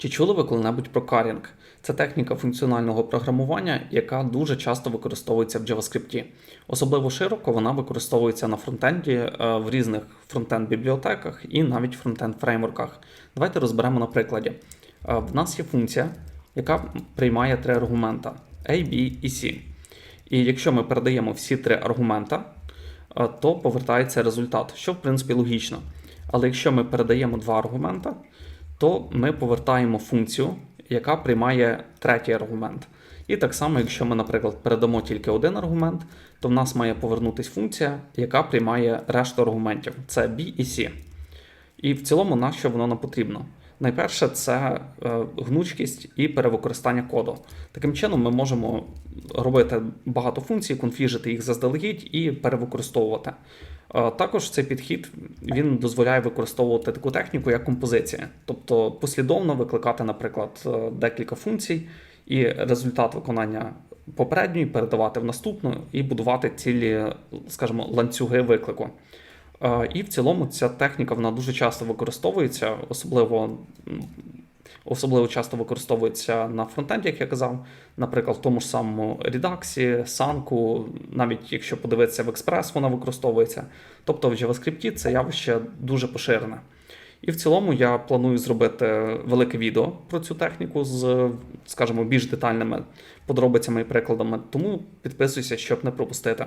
Чи чули ви коли-небудь про карінг? Це техніка функціонального програмування, яка дуже часто використовується в JavaScript. Особливо широко вона використовується на фронтенді е, в різних фронтенд-бібліотеках і навіть фронтенд-фреймворках. Давайте розберемо на прикладі. Е, В нас є функція, яка приймає три аргумента A, B і C. І якщо ми передаємо всі три аргумента, е, то повертається результат, що в принципі логічно. Але якщо ми передаємо два аргумента, то ми повертаємо функцію, яка приймає третій аргумент. І так само, якщо ми, наприклад, передамо тільки один аргумент, то в нас має повернутися функція, яка приймає решту аргументів. Це B і C. І в цілому, на що воно нам потрібно? Найперше, це е, гнучкість і перевикористання коду. Таким чином, ми можемо робити багато функцій, конфіжити їх заздалегідь і перевикористовувати. Е, Також цей підхід він дозволяє використовувати таку техніку, як композиція, тобто послідовно викликати, наприклад, е, декілька функцій, і результат виконання попередньої передавати в наступну і будувати цілі, скажімо, ланцюги виклику. Е, І в цілому ця техніка вона дуже часто використовується, особливо, особливо часто використовується на фронтенді, як я казав, наприклад, в тому ж самому Redux, Санку, навіть якщо подивитися в Express, вона використовується. Тобто в JavaScript це явище дуже поширене. І в цілому я планую зробити велике відео про цю техніку з, скажімо, більш детальними подробицями і прикладами. Тому підписуйся, щоб не пропустити.